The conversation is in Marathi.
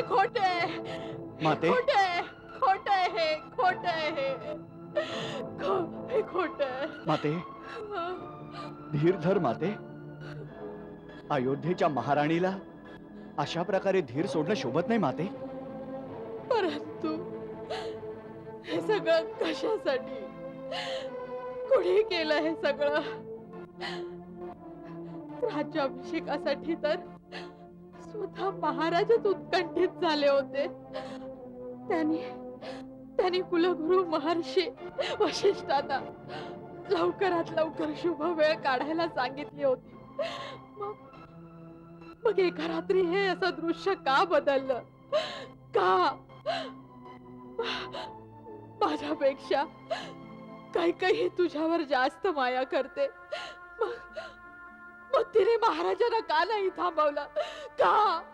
हे खोट आहे. माते? खोट आहे खोट आहे हे खोट आहे. खो- हे खोट आहे. माते? धीर धर माते. अयोध्येच्या महाराणीला अशा प्रकारे धीर सोडणं शोभत नाही माते. परंतु हे सगळं कशासाठी? कोणी केलं हे सगळं? राज्याभिषेकासाठी तर स्वतः महाराजच उत्कंठित झाले होते. त्यांनी त्यांनी कुलगुरु महर्षी वशिष्ठांना लवकरात लवकर शुभ वेळ काढायला सांगितली होती. मग मग एका रात्री हे असं दृश्य का बदललं? का? माझ्यापेक्षा काही काही तुझ्यावर जास्त माया करते. मग मग तिने महाराजांना का नाही थांबवला? का